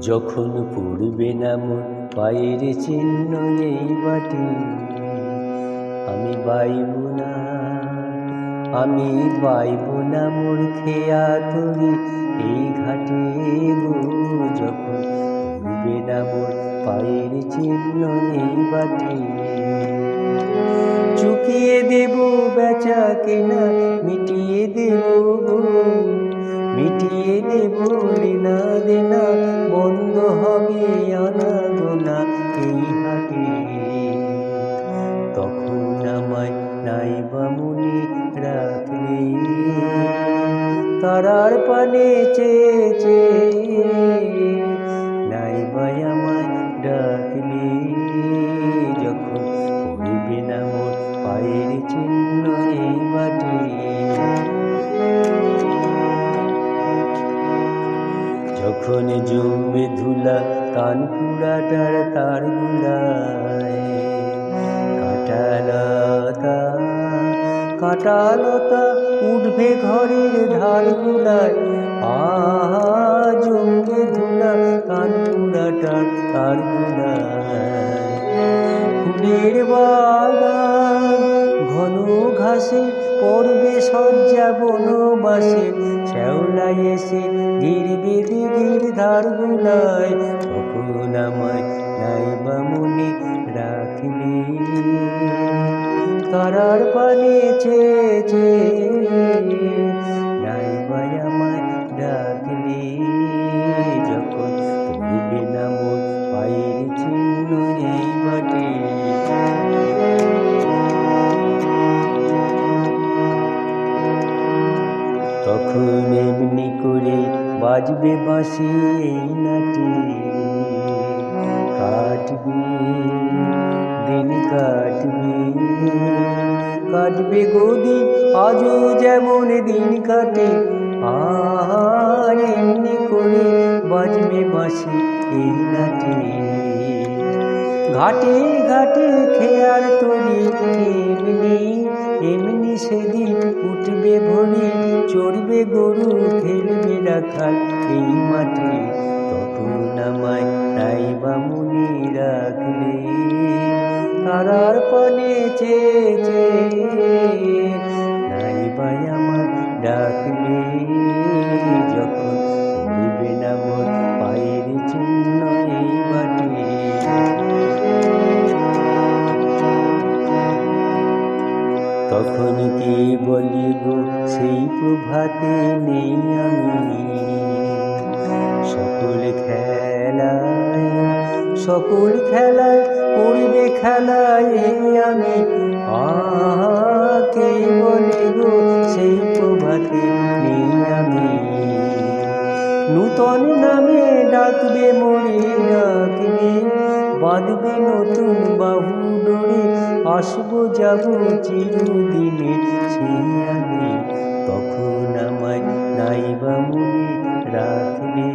যখন পড়বে না মন, পায়ের চিহ্ন এই বাটি। আমি বাইব না, আমি বাইব না মোর খেয়া তরি এই ঘাটে যখন পড়বে না মোর পায়ের চিহ্ন এই বাটি। চুকিয়ে দেব বেচা কেনা, মিটিয়ে দেব মিটিয়ে দেব লেনা দেনা নাই বা মনে রাখলে তারার পানে চেয়ে চেয়ে নাই বা আমায় ডাকলে, যখন পড়বে না মোর পায়ের চিহ্ন এই মাটি। যখন জমবে ধুলা কান পুরাটার তার গুলায় কাটালতা কাটালতা উঠবে ঘরের ধার গুলায় আহা জমবে ধুলা কান পুরাটার তার ফুলের বাগান ঘন ঘাসে পড়বে সজ্জা বনবাসে। শ্যাওলায় এসে গিরবে দিঘির ধার গুলায় তখন আমায় নাই বা মনে রাখলে তারার পানে চেয়ে চেয়ে নাই আমায় ডাকলে। যখন পড়বে না মোর পায়ের চিহ্ন এই মাটি। তখন এমনি করে বাজবে বাঁশি এই নাটি। কাটবে গদি আজও যেমন দিন কাটে আর এমনি করে বাজবে বাঁশি এই নাটি। ঘাটে ঘাটে খেয়ার তরি এমনি এমনি সেদিন উঠবে ভরি, চড়বে গরু, খেলবে রাখাল এই মাঠে। তখন আমায় তাই বা মনে রাখলে, তারার পানে চেয়ে চেয়ে তখন কি বলিব, সেই প্রভাতে নেই আমি সকল খেলায় সকল খেলায়, পড়বে খেলায় আমি। আকে বলিব, সেই প্রভাতে নেই আমি নূতন নামে ডাকবে বাঁধবে নতুন বাহু ডোরে আসব যাব চিরদিনে। তখন আমায় নাইবা মনে রাখলে।